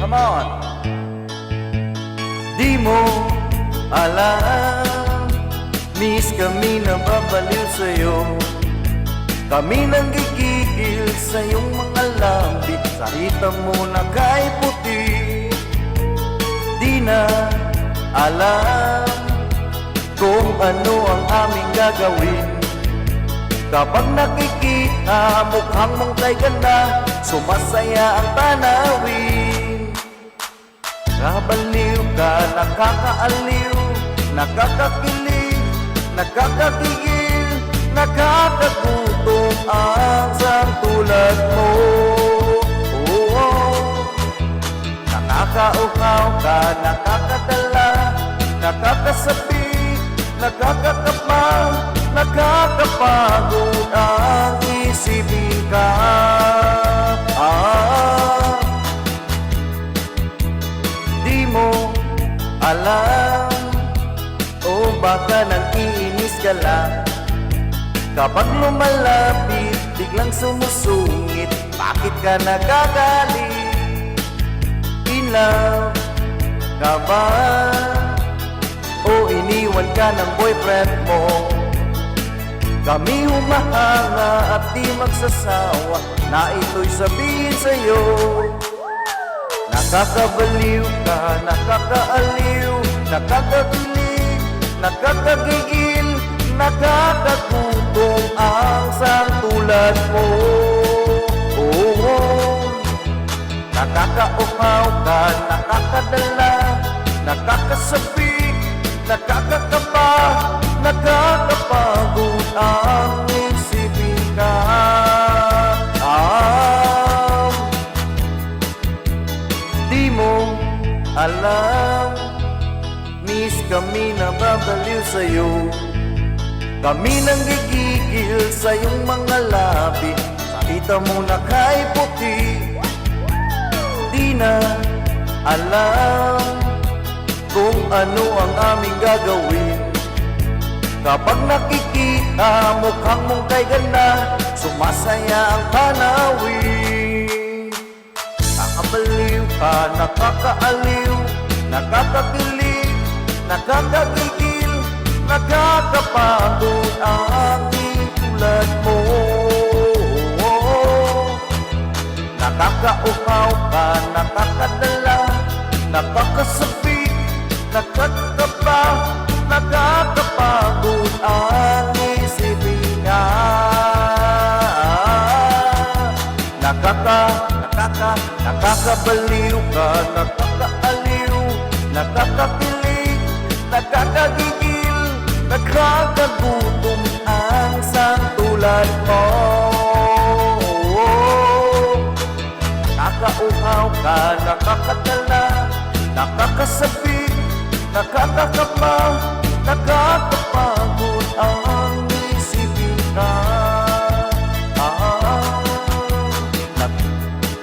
Come on! Di mo alam Miss kami na babaliw sa'yo. Kami nang gigigil sa iyong mga lambit Sa hita mo na kay puti. Di na alam Kung ano ang aming gagawin. Kapag nakikita mukhang mong kay ganda Sumasaya ang tanawin Kabaliw ka, nakakaaliw Nakakakilig, nakakakigil Nakakagutom ang sang tulad mo. Oo, Nakakauhaw ka, nakakadala Nakakasabi, nakakakapa Nakakapagod ang isipin ka alam O baka nang iinis ka lang Kapag lumalapit, biglang sumusungit Bakit ka nagagalit? In love ka ba? O iniwan ka ng boyfriend mo? Kami humahanga at di magsasawa Na ito'y sabihin sa'yo Nakakabaliw ka, nakakaaliw Nakakakilig, nakakagigil Nakakagutom ang sang tulad mo. Oo Nakakauhaw ka, nakakadala Nakakasabik, nakakakapa alam Miss kami na babaliw sa'yo. Kami nang gigigil sa iyong mga labi. Sakita mo na kay puti. Di na alam Kung ano ang aming gagawin. Kapag nakikita mukhang mong kay ganda Sumasaya ang tanawin nakakaaliw Nakakakilig, nakakagigil Nakakapagod ang tulad mo. Nakakauhaw ka, nakakadala Nakakasabi, nakakapa Nakakapagod nakaka, nakakabaliw ka Nakakaaliw, nakakakilig Nakakagigil, nakakagutom ang sang tulad mo. Nakakauhaw ka, nakakadala Nakakasabi, nakakakapa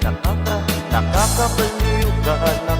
nakaka, nakakabaliw ka Nakakaaliw,